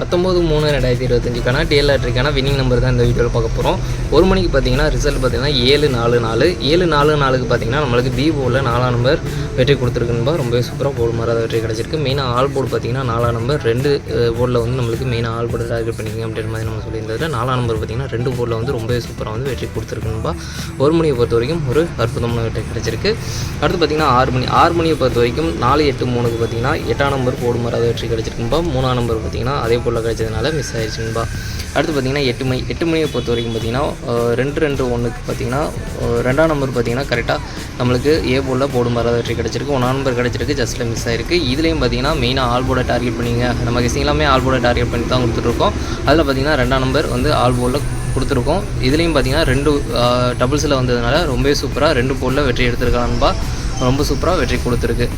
பத்தொம்போது மூணு ரெண்டாயிரத்தி இருபத்தஞ்சுக்கான டிஎல் வின்னிங் நம்பர் தான் இந்த வீடியோவில் பார்க்க போகிறோம் ஒரு மணிக்கு பார்த்தீங்கன்னா ரிசல்ட் பார்த்தீங்கன்னா ஏழு நாலு நாலு. ஏழு நாலு நாலுக்கு பார்த்தீங்கன்னா நம்மளுக்கு பி போர்டில் நாலாம் நம்பர் வெற்றி கொடுத்துருக்குன்பா ரொம்பவே சூப்பராக போர்டு மாறாத வெற்றி கிடச்சிருக்கு. மெயினாக ஆல் போர்டு பார்த்தீங்கன்னா நாலாம் நம்பர் ரெண்டு போர்டில் வந்து நம்மளுக்கு மெயினாக ஆல் போர்டு டார்கெட் பண்ணிங்க அப்படின்ற மாதிரி நம்ம சொல்லியிருந்தது. நாலாம் நம்பர் பார்த்தீங்கன்னா ரெண்டு போர்டில் வந்து ரொம்பவே சூப்பராக வந்து வெற்றி கொடுத்துருக்குன்பா ஒரு மணியை பொறுத்த வரைக்கும் ஒரு அற்புதமான வெற்றி கிடச்சிருக்கு. அடுத்து பார்த்தீங்கன்னா ஆறு மணி ஆறு மணியை பொறுத்த வரைக்கும் நாலு எட்டு மூணுக்கு பார்த்தீங்கன்னா எட்டாம் நம்பர் போர்டு மாறாத வெற்றி கிடச்சிருக்கும்பா மூணாம் நம்பர் பார்த்தீங்கன்னா அதே போல் கிடைச்சதுனால மிஸ் ஆயிடுச்சுங்கப்பா அடுத்து பார்த்தீங்கன்னா எட்டு மணி எட்டு மணியை பொறுத்த வரைக்கும் பார்த்தீங்கன்னா ரெண்டு ரெண்டு ஒன்றுக்கு பார்த்தீங்கன்னா ரெண்டாம் நம்பர் பார்த்தீங்கன்னா கரெக்டாக நம்மளுக்கு ஏ போலில் போடும் மாறாத வெற்றி கிடச்சிருக்கு. ஒன்றாம் நம்பர் கிடச்சிருக்கு ஜஸ்ட்டில் மிஸ் ஆயிருக்கு. இதுலேயும் பார்த்தீங்கன்னா மெயினாக ஆல் போர்டை டார்கெட் பண்ணிங்க. நம்ம கெஸிங் எல்லாமே ஆல் போர்டை டார்கெட் பண்ணி தான் கொடுத்துட்ருக்கோம் அதில் பார்த்தீங்கன்னா ரெண்டாம் நம்பர் வந்து ஆல் போர்டில் கொடுத்துருக்கோம். இதுலேயும் பார்த்தீங்கன்னா ரெண்டு டபுள்ஸில் வந்ததுனால ரொம்பவே சூப்பராக ரெண்டு போர்டில் வெற்றி எடுத்திருக்கான்பா ரொம்ப சூப்பராக வெற்றி கொடுத்துருக்கு.